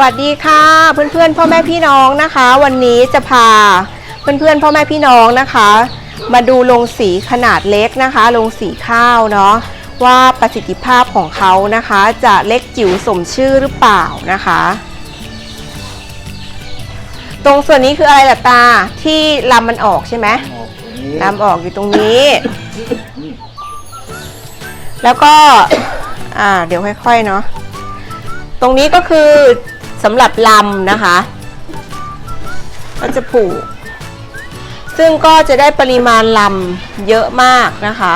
วัสดีค่ะ เพื่อนๆพ่อแม่พี่น้องนะคะ วันนี้จะพาเพื่อนๆพ่อแม่พี่น้องนะคะ มาดูโรงสีขนาดเล็กนะคะโรงสีข้าวเนาะว่าประสิทธิภาพของเขานะคะ จะเล็กจิ๋วสมชื่อหรือเปล่านะคะ ตรงส่วนนี้คืออะไรล่ะตาที่ลำมันออกใช่ไหมออกตรงนี้ลำออกอยู่ตรงนี้ แล้วก็ อ่า เดี๋ยวค่อยๆเนาะตรงนี้ก็คือ สำหรับลำนะคะ ก็จะผูก ซึ่งก็จะได้ปริมาณลำเยอะมากนะคะ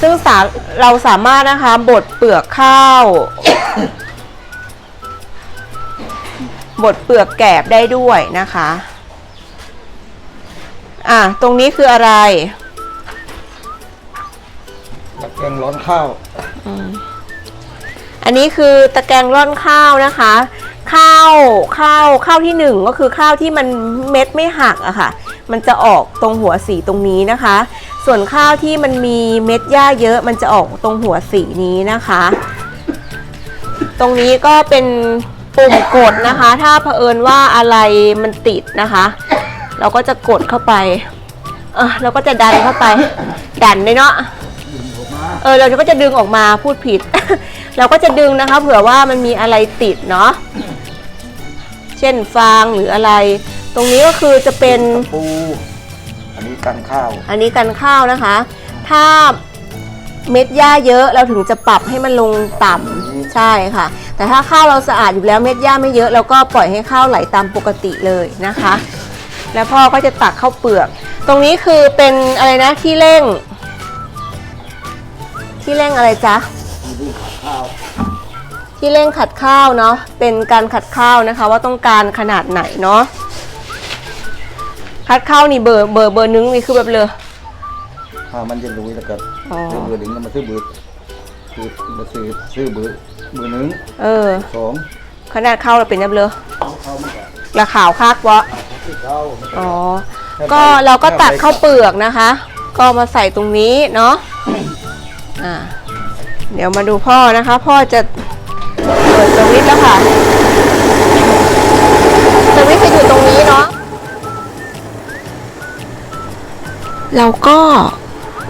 ซึ่งสาเราสามารถนะคะบดเปลือกข้าวบดเปลือกแกบได้ด้วยนะคะ อะ ตรงนี้คืออะไรตะแกรงร้อนข้าว อันนี้คือตะแกรงร่อนข้าวนะคะ ข้าวข้าวข้าวที่หนึ่งก็คือข้าวที่มันเม็ดไม่หักอะค่ะ มันจะออกตรงหัวสีตรงนี้นะคะ ส่วนข้าวที่มันมีเม็ดหญ้าเยอะมันจะออกตรงหัวสีนี้นะคะ ตรงนี้ก็เป็นปุ่มกดนะคะ ถ้าเผอิญว่าอะไรมันติดนะคะ เราก็จะกดเข้าไป เออเราก็จะดันเข้าไป ดันเลยเนาะ เออเราก็จะดึงออกมาพูดผิด เราก็จะดึงนะคะ เผื่อว่ามันมีอะไรติดเนาะเช่นฟางหรืออะไร ตรงนี้ก็คือจะเป็นตะปูอันนี้กันข้าว อันนี้กันข้าวนะคะ ถ้าเม็ดหญ้าเยอะเราถึงจะปรับให้มันลงต่ำใช่ค่ะ แต่ถ้าข้าวเราสะอาดอยู่แล้วเม็ดหญ้าไม่เยอะเราก็ปล่อยให้ข้าวไหลตามปกติเลยนะคะ แล้วพ่อก็จะตักข้าวเปลือก ตรงนี้คือเป็นอะไรนะที่เร่ง ที่เร่งอะไรจ๊ะมีที่ขัดข้าวที่เร่งขัดข้าวเนาะเป็นการขัดข้าวนะคะ ว่าต้องการขนาดไหนเนาะขัดข้าวนี่เบอร์เบอร์เบอร์นึงนี่คือแบบเลยถ้ามันจะลุยแล้วก็อ๋อซื้อเบอร์หนึ่งแล้วมาซื้อเบอร์คือมาซื้อซื้อเบอร์เบอร์หนึ่งเออสองขนาดข้าวเราเป็นแบบเลยข้าวมันก็ราขาวคักวะที่ข้าวมันอ๋อก็เราก็ตัดข้าวเปลือกนะคะ ก็มาใส่ตรงนี้เนาะ อ่าเดี๋ยวมาดูพ่อนะคะ พ่อจะเปิดสวิตช์แล้วค่ะสวิตช์จะอยู่ตรงนี้เนาะเราก็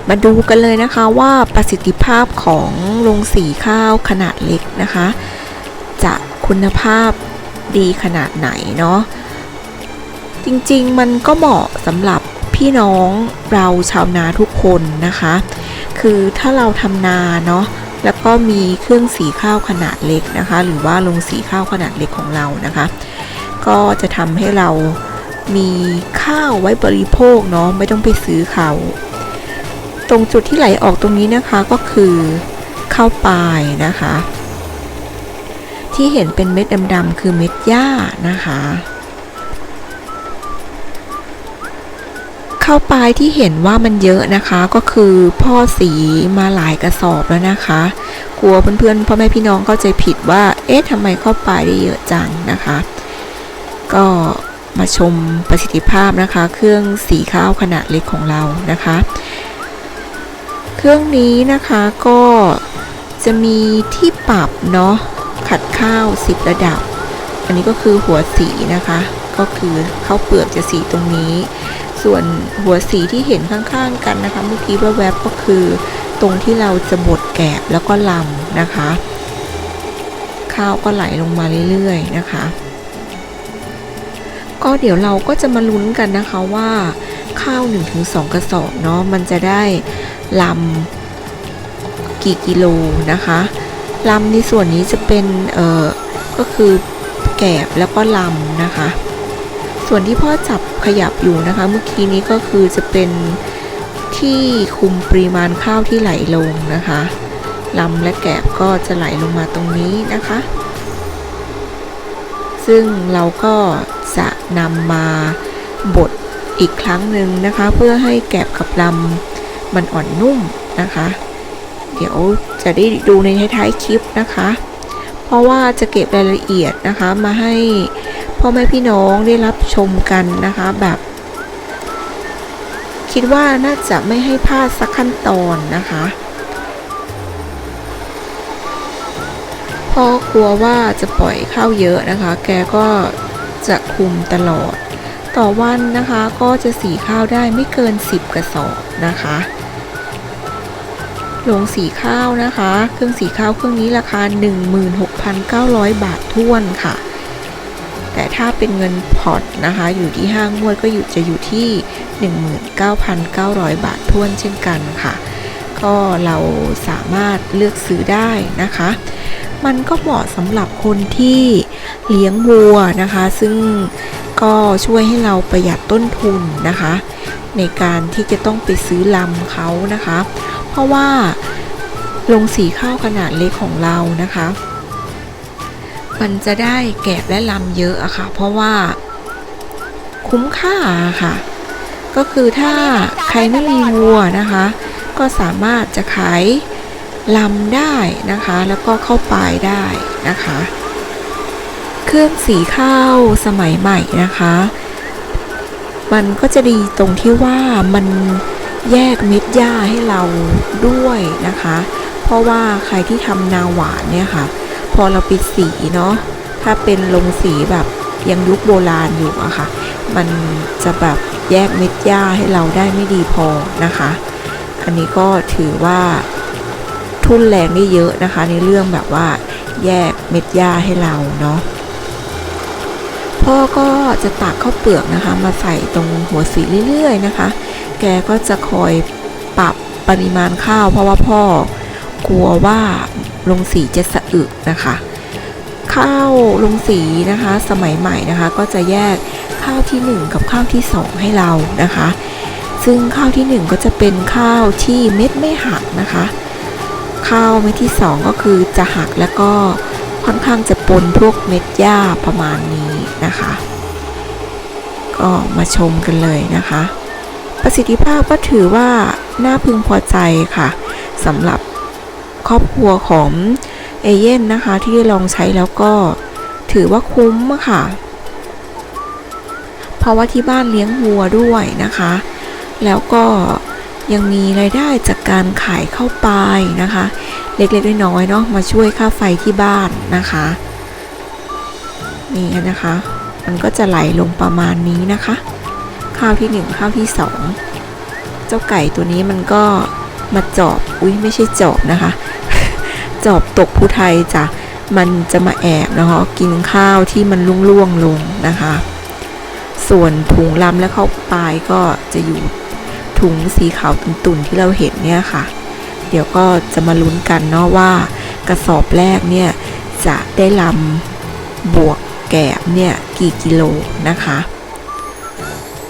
มาดูกันเลยนะคะว่าประสิทธิภาพของโรงสีข้าวขนาดเล็กนะคะ จะคุณภาพดีขนาดไหนเนาะจริงๆมันก็เหมาะสำหรับพี่น้องเราชาวนาทุกคนนะคะ คือถ้าเราทำนาเนาะแล้วก็มีเครื่องสีข้าวขนาดเล็กนะคะ หรือว่าโรงสีข้าวขนาดเล็กของเรานะคะ ก็จะทำให้เรามีข้าวไว้บริโภคเนาะไม่ต้องไปซื้อเขาตรงจุดที่ไหลออกตรงนี้นะคะก็คือข้าวปลายนะคะ ที่เห็นเป็นเม็ดดำๆคือเม็ดหญ้านะคะ ข้าวปลายที่เห็นว่ามันเยอะนะคะก็คือพ่อสีมาหลายกระสอบแล้วนะคะ กลัวเพื่อนๆพ่อแม่พี่น้องเข้าใจผิดว่า เอ๊ะทำไมข้าวปลายได้เยอะจังนะคะ ก็มาชมประสิทธิภาพนะคะ เครื่องสีข้าวขนาดเล็กของเรานะคะ เครื่องนี้นะคะก็จะมีที่ปรับเนาะขัดข้าว 10 ระดับ อันนี้ก็คือหัวสีนะคะ ก็คือข้าวเปลือกจะสีตรงนี้ ส่วนหัวสีที่เห็นข้างๆกันนะคะ เมื่อกี้แวบๆก็คือ ตรงที่เราจะบดแกบแล้วก็ลำนะคะ ข้าวก็ไหลลงมาเรื่อยๆนะคะ ก็เดี๋ยวเราก็จะมาลุ้นกันนะคะว่าข้าว 1-2 กระสอบเนาะมันจะได้ลำกี่กิโลนะคะลำในส่วนนี้จะเป็นเออก็คือแกบแล้วก็ลำนะคะ ส่วนที่พ่อจับขยับอยู่นะคะ เมื่อกี้นี้ก็คือจะเป็นที่คุมปริมาณข้าวที่ไหลลงนะคะลำและแกบก็จะไหลลงมาตรงนี้นะคะ ซึ่งเราก็จะนำมาบดอีกครั้งหนึ่งนะคะ เพื่อให้แกบกับลำมันอ่อนนุ่มนะคะ เดี๋ยวจะได้ดูในท้ายๆคลิปนะคะ เพราะว่าจะเก็บรายละเอียดนะคะมาให้ พ่อแม่พี่น้องได้รับชมกันนะคะแบบ คิดว่าน่าจะไม่ให้พลาดสักขั้นตอนนะคะพ่อกลัวว่าจะปล่อยข้าวเยอะนะคะ แกก็จะคุมตลอด ต่อวันนะคะก็จะสีข้าวได้ไม่เกิน 10 กระสอบนะคะลงสีข้าวนะคะ เครื่องสีข้าวเครื่องนี้ราคา 16,900 บาทท้วนค่ะ แต่ถ้าเป็นเงินผ่อนนะคะอยู่ที่ห้างงวดก็อยู่จะอยู่ที่ 19,900 บาทท้วนเช่นกันค่ะ ก็เราสามารถเลือกซื้อได้นะคะ มันก็เหมาะสำหรับคนที่เลี้ยงวัวนะคะ ซึ่งก็ช่วยให้เราประหยัดต้นทุนนะคะ ในการที่จะต้องไปซื้อลำเขานะคะ เพราะว่าลงสีข้าวขนาดเล็กของเรานะคะ มันจะได้แกบและลำเยอะอะค่ะ เพราะว่าคุ้มค่าค่ะ ก็คือถ้าใครไม่มีวัวนะคะ ก็สามารถจะขายลำได้นะคะ แล้วก็เข้าปลายได้นะคะ เครื่องสีข้าวสมัยใหม่นะคะ มันก็จะดีตรงที่ว่ามันแยกเม็ดหญ้าให้เราด้วยนะคะ เพราะว่าใครที่ทำนาหวานเนี่ยค่ะ พอเราไปสีเนาะถ้าเป็นลงสีแบบยังยุคโบราณอยู่อะค่ะ มันจะแบบแยกเม็ดหญ้าให้เราได้ไม่ดีพอนะคะ อันนี้ก็ถือว่าทุนแรงได้เยอะนะคะ ในเรื่องแบบว่าแยกเม็ดหญ้าให้เราเนาะพ่อก็จะตักข้าวเปลือกนะคะ มาใส่ตรงหัวสีเรื่อยๆนะคะ แกก็จะคอยปรับปริมาณข้าวเพราะว่าพ่อกลัวว่า ลงสีจะสะอึกนะคะ ข้าวลงสีนะคะสมัยใหม่นะคะ ก็จะแยกข้าวที่ 1 กับข้าวที่ 2 ให้เรานะคะ ซึ่งข้าวที่ 1 ก็จะเป็นข้าวที่เม็ดไม่หักนะคะ ข้าวเม็ดที่ 2 ก็คือจะหักแล้วก็ค่อนข้างจะปนพวกเม็ดหญ้าประมาณนี้นะคะ ก็มาชมกันเลยนะคะ ประสิทธิภาพก็ถือว่าน่าพึงพอใจค่ะสำหรับ ครอบครัวของเอเย่นนะคะ ที่ลองใช้แล้วก็ถือว่าคุ้มค่ะ เพราะว่าที่บ้านเลี้ยงวัวด้วยนะคะ แล้วก็ยังมีรายได้จากการขายเข้าวปลายนะคะ เล็กๆน้อยๆเนาะมาช่วยค่าไฟที่บ้านนะคะนี่นะคะ มันก็จะไหลลงประมาณนี้นะคะ ข้าวที่หนึ่งข้าวที่สองเจ้าไก่ตัวนี้มันก็ มาจอบ อุ้ยไม่ใช่จอบนะคะ จอบตกผู้ไทยจ้ะ มันจะมาแอบนะคะกินข้าวที่มันล่วงๆลงนะคะ ส่วนถุงลำและข้าวปลายก็จะอยู่ถุงสีขาวตุ่นๆที่เราเห็นเนี่ยค่ะ เดี๋ยวก็จะมาลุ้นกันเนาะว่ากระสอบแรกเนี่ยจะได้ลำบวกแกบเนี่ยกี่กิโลนะคะ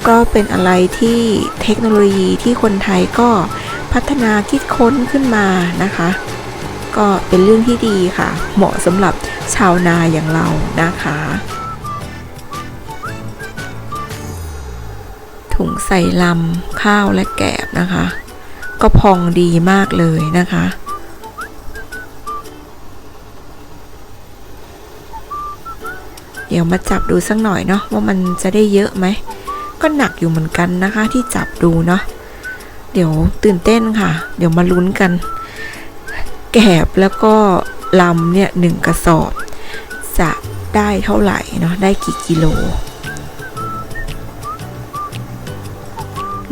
ก็เป็นอะไรที่เทคโนโลยีที่คนไทยก็ พัฒนาคิดค้นขึ้นมานะคะ ก็เป็นเรื่องที่ดีค่ะ เหมาะสำหรับชาวนาอย่างเรานะคะ ถุงใส่ลำข้าวและแกบนะคะ ก็พองดีมากเลยนะคะเดี๋ยวมาจับดูสักหน่อยเนาะว่ามันจะได้เยอะไหม ก็หนักอยู่เหมือนกันนะคะที่จับดูเนาะ เดี๋ยวตื่นเต้นค่ะ เดี๋ยวมาลุ้นกัน แกบแล้วก็ลำเนี่ยหนึ่งกระสอบ จะได้เท่าไหร่เนาะได้กี่กิโล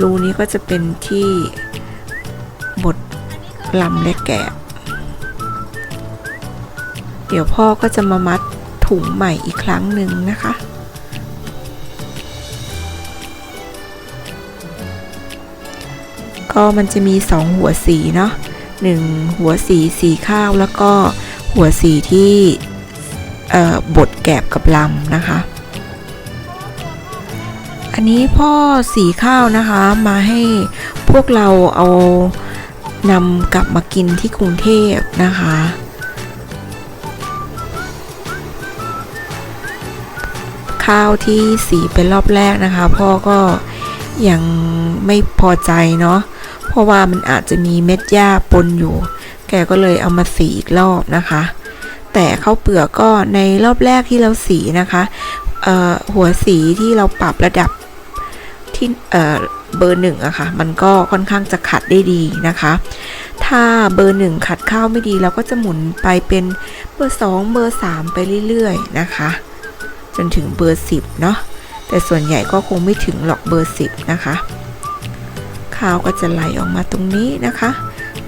รูนี้ก็จะเป็นที่บดลำและแกบ เดี๋ยวพ่อก็จะมามัดถุงใหม่อีกครั้งหนึ่งนะคะ ก็มันจะมีสองหัวสีเนาะหนึ่งหัวสีสีข้าวแล้วก็หัวสีที่บดแกบกับลำนะคะ อันนี้พ่อสีข้าวนะคะมาให้พวกเราเอานำกลับมากินที่กรุงเทพนะคะ ข้าวที่สีเป็นรอบแรกนะคะ พ่อก็ยังไม่พอใจเนาะ ราะว่ามันอาจจะมีเม็ดหญ้าปนอยู่ แกก็เลยเอามาสีอีกรอบนะคะ แต่ข้าวเปลือกก็ในรอบแรกที่เราสีนะคะหัวสีที่เราปรับระดับที่เอ่อเบอร์หนึ่งอะค่ะ มันก็ค่อนข้างจะขัดได้ดีนะคะ ถ้าเบอร์หนึ่งขัดข้าวไม่ดีเราก็จะหมุนไปเป็นเบอร์สองเบอร์สามไปเรื่อยๆนะคะ จนถึงเบอร์สิบเนาะแต่ส่วนใหญ่ก็คงไม่ถึงหรอกเบอร์สิบนะคะ ข้าวก็จะไหลออกมาตรงนี้นะคะ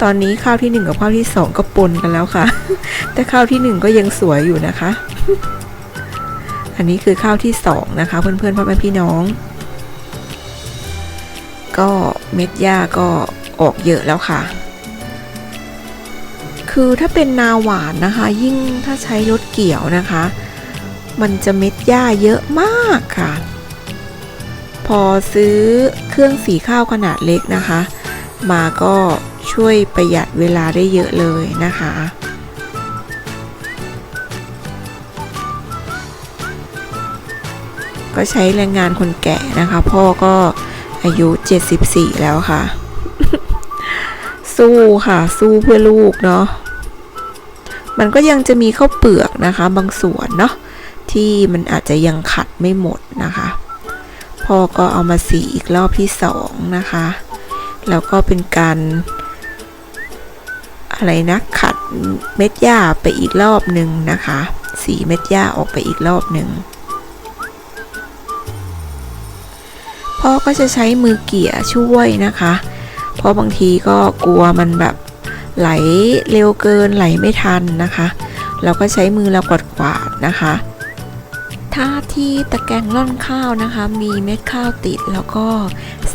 ตอนนี้ข้าวที่หนึ่งกับข้าวที่สองก็ปนกันแล้วค่ะ แต่ข้าวที่หนึ่งก็ยังสวยอยู่นะคะ อันนี้คือข้าวที่สองนะคะ เพื่อนๆพ่อแม่พี่น้อง ก็เม็ดหญ้าก็ออกเยอะแล้วค่ะ คือถ้าเป็นนาหวานนะคะ ยิ่งถ้าใช้รถเกี่ยวนะคะ มันจะเม็ดหญ้าเยอะมากค่ะ พอซื้อเครื่องสีข้าวขนาดเล็กนะคะ มาก็ช่วยประหยัดเวลาได้เยอะเลยนะคะก็ใช้แรงงานคนแก่นะคะ พ่อก็อายุ 74 แล้วค่ะ สู้ค่ะ สู้เพื่อลูกเนาะมันก็ยังจะมีข้าวเปลือกนะคะ บางส่วนเนาะที่มันอาจจะยังขัดไม่หมดนะคะ พ่อก็เอามาสีอีกรอบที่สองนะคะ แล้วก็เป็นการ อะไรนะขัดเม็ดหญ้าไปอีกรอบหนึ่งนะคะ สีเม็ดหญ้าออกไปอีกรอบหนึ่งพ่อก็จะใช้มือเกี่ยช่วยนะคะ เพราะบางทีก็กลัวมันแบบไหลเร็วเกินไหลไม่ทันนะคะ เราก็ใช้มือเรากวาดกวาดๆนะคะ ถ้าที่ตะแกรงร่อนข้าวนะคะ มีเม็ดข้าวติดแล้วก็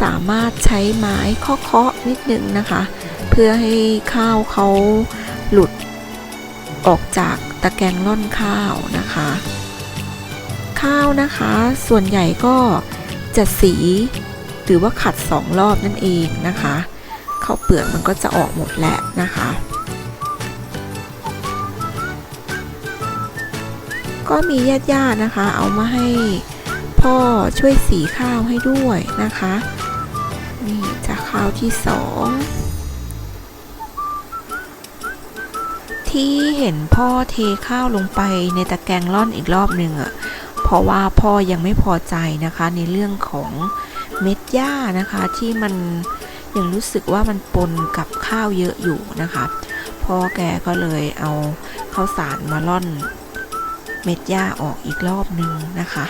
สามารถใช้ไม้เคาะๆนิดนึงนะคะ เพื่อให้ข้าวเขาหลุดออกจากตะแกรงร่อนข้าวนะคะ ข้าวนะคะ ส่วนใหญ่ก็จะสีหรือว่าขัดสองรอบนั่นเองนะคะข้าวเปลือกมันก็จะออกหมดแล้วนะคะ ก็มีญาติๆนะคะ เอามาให้พ่อช่วยสีข้าวให้ด้วยนะคะ นี่จะข้าวที่สองที่เห็นพ่อเทข้าวลงไปในตะแกรงร่อนอีกรอบหนึ่งอะเพราะว่าพ่อยังไม่พอใจนะคะในเรื่องของเม็ดหญ้านะคะที่มันยังรู้สึกว่ามันปนกับข้าวเยอะอยู่นะคะ พ่อแกก็เลยเอาข้าวสารมาร่อน เม็ดหญ้าออกอีกรอบหนึ่งนะคะ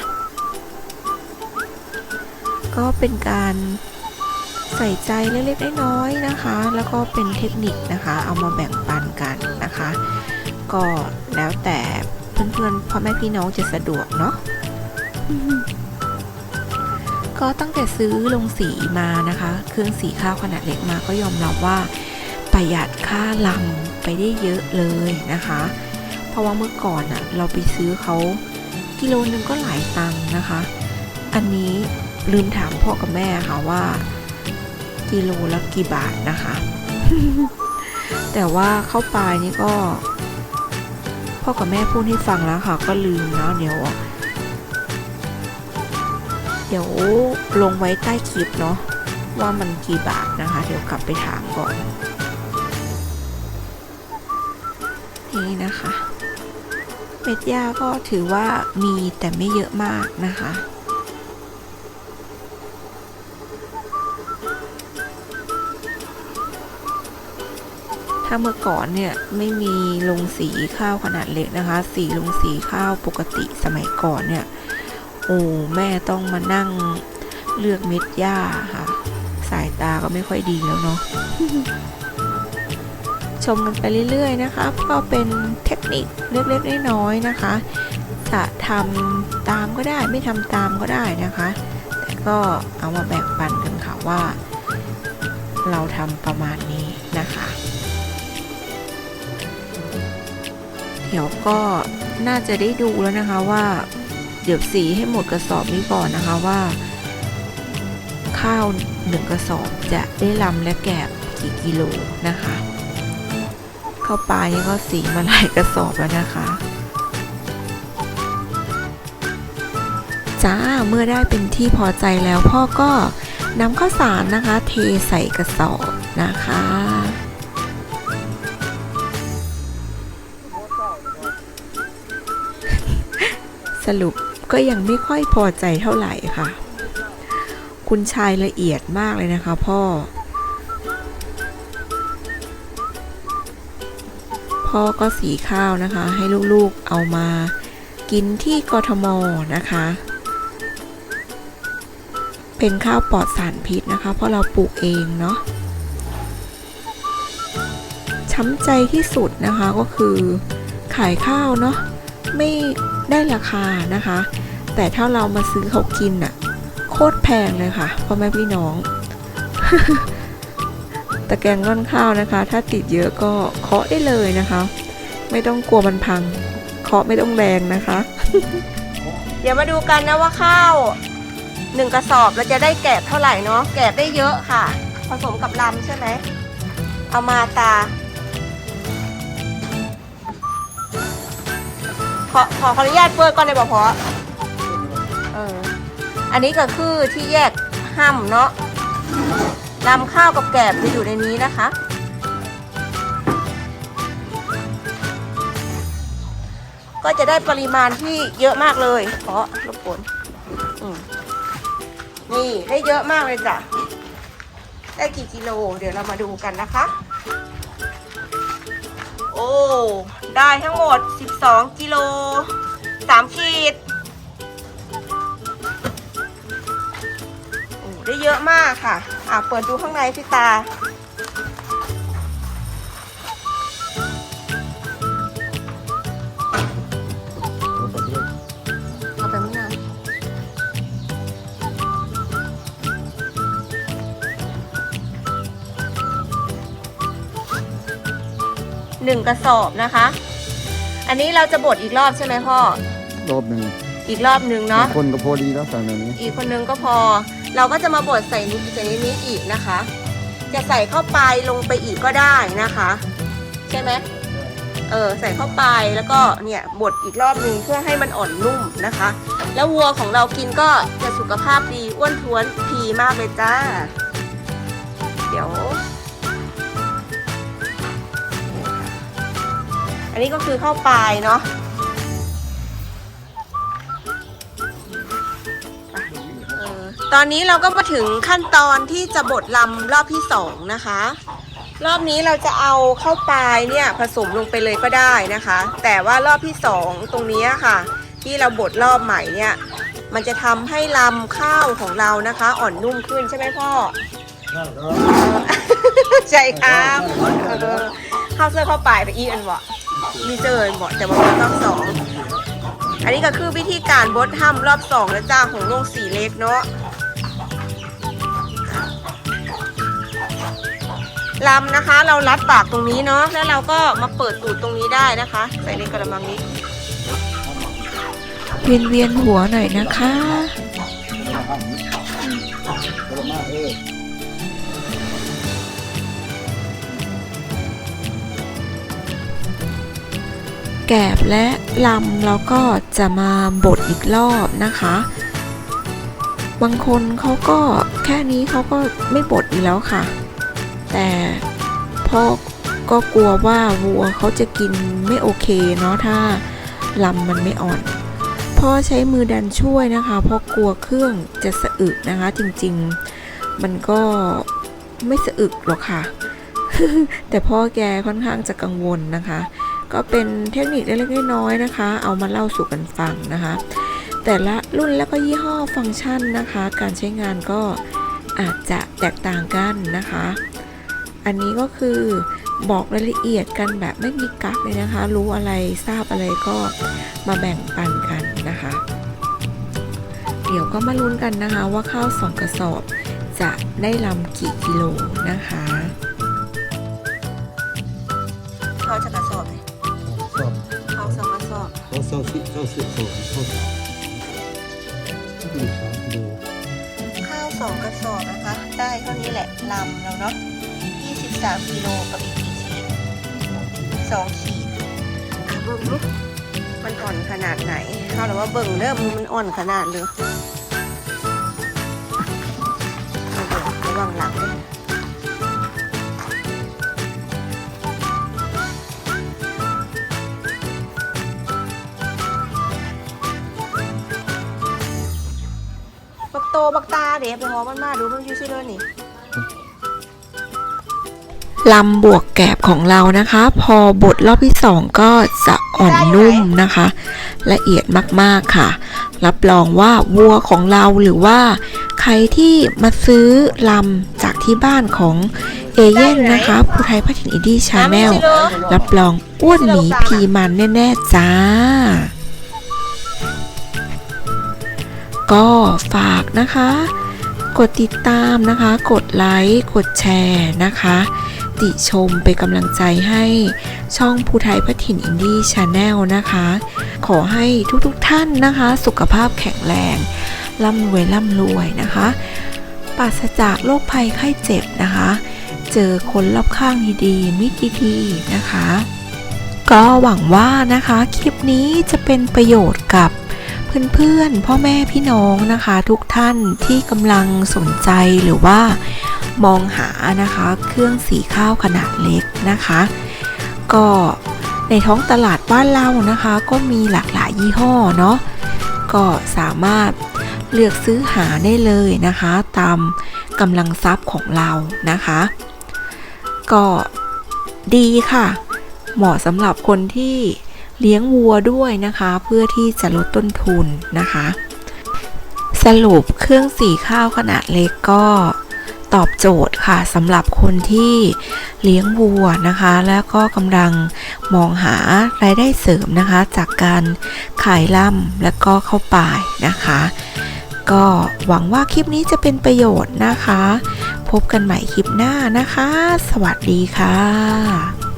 ก็เป็นการใส่ใจเล็กๆน้อยๆนะคะ แล้วก็เป็นเทคนิคนะคะ เอามาแบ่งปันกันนะคะ ก็แล้วแต่เพื่อนๆพ่อแม่พี่น้องจะสะดวกเนาะก็ตั้งแต่ซื้อลงสีมานะคะ เครื่องสีข้าวขนาดเล็กมาก็ยอมรับว่าประหยัดค่าลำไปได้เยอะเลยนะคะ เพราะว่าเมื่อก่อนอะเราไปซื้อเขากิโลนึงก็หลายตังค์นะคะ อันนี้ลืมถามพ่อกับแม่ค่ะว่า กิโลละกี่บาทนะคะ แต่ว่าเข้าปลายนี่ก็ พ่อกับแม่พูดให้ฟังแล้วค่ะ ก็ลืมเนาะเดี๋ยวเดี๋ยวลงไว้ใต้คลิปเนาะว่ามันกี่บาทนะคะ เดี๋ยวกลับไปถามก่อน นี่นะคะ เม็ดหญ้าก็ถือว่ามีแต่ไม่เยอะมากนะคะ ถ้าเมื่อก่อนเนี่ยไม่มีลงสีข้าวขนาดเล็กนะคะ สีลงสีข้าวปกติสมัยก่อนเนี่ย โอ้แม่ต้องมานั่งเลือกเม็ดหญ้าค่ะ สายตาก็ไม่ค่อยดีแล้วเนาะชมกันไปเรื่อยๆนะคะก็เป็น นิคเล็กๆน้อยๆนะคะ จะทำตามก็ได้ไม่ทำตามก็ได้นะคะ แต่ก็เอามาแบ่งปันกันค่ะว่า เราทำประมาณนี้นะคะ เดี๋ยวก็น่าจะได้ดูแล้วนะคะว่า เดี๋ยวสีให้หมดกระสอบนี้ก่อนนะคะว่า ข้าวหนึ่งกระสอบจะได้ลำและแกบกี่กิโลนะคะ ข้าวปลานี่ก็สีมาหลายกระสอบแล้วนะคะ จ้าเมื่อได้เป็นที่พอใจแล้วพ่อก็นำข้าวสารนะคะ เทใส่กระสอบนะคะสรุปก็ยังไม่ค่อยพอใจเท่าไหร่ค่ะ คุณชายละเอียดมากเลยนะคะพ่อ พ่อก็สีข้าวนะคะ ให้ลูกๆเอามากินที่กทมนะคะ เป็นข้าวปลอดสารพิษนะคะ เพราะเราปลูกเองเนาะช้ำใจที่สุดนะคะก็คือขายข้าวเนาะไม่ได้ราคานะคะ แต่ถ้าเรามาซื้อเขากินอะโคตรแพงเลยค่ะพ่อแม่พี่น้อง ตะแกรงร่อนข้าวนะคะ ถ้าติดเยอะก็เคาะได้เลยนะคะ ไม่ต้องกลัวมันพัง เคาะไม่ต้องแรงนะคะ เดี๋ยวมาดูกันนะว่าข้าวหนึ่งกระสอบเราจะได้แกบเท่าไหร่เนาะแกบได้เยอะค่ะ ผสมกับลำใช่ไหมเอามาตาขอขอขออนุญาตเปิดก่อนเลยบอกพอเอออันนี้ก็คือที่แยกห้ำเนาะ ลำข้าวกับแกบจะอยู่ในนี้นะคะ ก็จะได้ปริมาณที่เยอะมากเลยเพราะรบกวนนี่ได้เยอะมากเลยจ้ะ ได้กี่กิโล เดี๋ยวเรามาดูกันนะคะ โอ้ ได้ทั้งหมด 12 กิโล 3 ขีด เยอะมากค่ะ อะ เปิดดูข้างในพี่ตา เอาไปไม่นานหนึ่งกระสอบนะคะ อันนี้เราจะบดอีกรอบใช่ไหมพ่อ รอบหนึ่งอีกรอบหนึ่งเนาะ คนก็พอดีแล้วสั่งแบบนี้ อีกคนนึงก็พอ เราก็จะมาบดใส่นิดใส่นิดนี้อีกนะคะ จะใส่เข้าไปลงไปอีกก็ได้นะคะ ใช่ไหมเออใส่เข้าไปแล้วก็เนี่ยบดอีกรอบหนึงเพื่อให้มันอ่อนนุ่มนะคะ แล้ววัวของเรากินก็จะสุขภาพดีอ้วนท้วนพีมากเลยจ้า เดี๋ยว อันนี้ก็คือเข้าไปเนาะ ตอนนี้เราก็มาถึงขั้นตอนที่จะบดลำรอบที่สองนะคะ รอบนี้เราจะเอาเข้าปลายเนี่ยผสมลงไปเลยก็ได้นะคะ แต่ว่ารอบที่สองตรงนี้ค่ะ ที่เราบดรอบใหม่เนี่ย มันจะทำให้ลำข้าวของเรานะคะ อ่อนนุ่มขึ้นใช่ไหมพ่อใช่ครับข้าวเสื้อเข้าปลายไปอีอันวะมีเจอหมดแต่ว่ารอบสองอันนี้ก็คือวิธีการบดทำรอบสองแล้วจ้าของโรงสีเล็กเนาะ ลำนะคะ เรารัดปากตรงนี้เนาะแล้วเราก็มาเปิดตูดตรงนี้ได้นะคะ ใส่ในกระมังนี้ เวียนเวียนหัวหน่อยนะคะ แกบและลำเราก็จะมาบดอีกรอบนะคะ บางคนเขาก็แค่นี้เขาก็ไม่บดอีกแล้วค่ะ แต่พ่อก็กลัวว่าวัวเขาจะกินไม่โอเคเนาะถ้าลำมันไม่อ่อน พ่อใช้มือดันช่วยนะคะ เพราะกลัวเครื่องจะสะอึกนะคะ จริงๆมันก็ไม่สะอึกหรอกค่ะ แต่พ่อแกค่อนข้างจะกังวลนะคะ ก็เป็นเทคนิคเล็กๆน้อยๆนะคะ เอามาเล่าสู่กันฟังนะคะ แต่ละรุ่นแล้วก็ยี่ห้อฟังก์ชันนะคะ การใช้งานก็อาจจะแตกต่างกันนะคะ อันนี้ก็คือบอกรายละเอียดกันแบบไม่มีกักเลยนะคะ รู้อะไรทราบอะไรก็มาแบ่งปันกันนะคะ เดี๋ยวก็มาลุ้นกันนะคะว่าข้าวสองกระสอบจะได้ลำกี่กิโลนะคะเขาจะกระสอบเลยสอบเขาสองกระสอบเขาเศร้าสิเศร้าสิบสองเศร้าสิบดูสามดูข้าวสองกระสอบนะคะ ได้เท่านี้แหละลำแล้วเนาะ 23กิโลกับอีกกี่ขีดสองขีดอะเบิ่งดูมันอ่อนขนาดไหนเขาหรือว่าเบิ่งเริ่มมันอ่อนขนาดเลยเอาเดี๋ยวระวังหลังด้วยบักโตบักตาเดี๋ยวไปหอมันมาดูมันอยู่ซิเลยนี่ ลำบวกแกบของเรานะคะ พอบดรอบที่สองก็จะอ่อนนุ่มนะคะ ละเอียดมากๆค่ะ รับรองว่าวัวของเราหรือว่า ใครที่มาซื้อลำจากที่บ้านของเอเย่นนะคะผู้ไทยพัฒนินดี้ชาแนลรอรับรองอ้วนหมีพีมันแน่ ๆ จ้า ก็ฝากนะคะ กดติดตามนะคะ กดไลค์ กดแชร์นะคะ ติชมเป็นกำลังใจให้ช่องภูไทยพัถินอินดี้ชาแนลนะคะ ขอให้ทุกๆทท่านนะคะ สุขภาพแข็งแรงร่ำรวยร่ำรวยนะคะปราศจากโรคภัยไข้เจ็บนะคะ เจอคนรอบข้างดีๆมิตรดีๆนะคะ ก็หวังว่านะคะคลิปนี้จะเป็นประโยชน์กับเพื่อนๆ พ่อแม่พี่น้องนะคะ ทุกท่านที่กำลังสนใจหรือว่า มองหานะคะ เครื่องสีข้าวขนาดเล็กนะคะ ก็ในท้องตลาดบ้านเรานะคะ ก็มีหลากหลายยี่ห้อเนาะก็สามารถเลือกซื้อหาได้เลยนะคะ ตามกำลังทรัพย์ของเรานะคะ ก็ดีค่ะ เหมาะสำหรับคนที่เลี้ยงวัวด้วยนะคะ เพื่อที่จะลดต้นทุนนะคะ สรุปเครื่องสีข้าวขนาดเล็กก็ ตอบโจทย์ค่ะสำหรับคนที่เลี้ยงวัวนะคะ แล้วก็กำลังมองหารายได้เสริมนะคะ จากการขายล่ำและก็เข้าป่ายนะคะ ก็หวังว่าคลิปนี้จะเป็นประโยชน์นะคะ พบกันใหม่คลิปหน้านะคะ สวัสดีค่ะ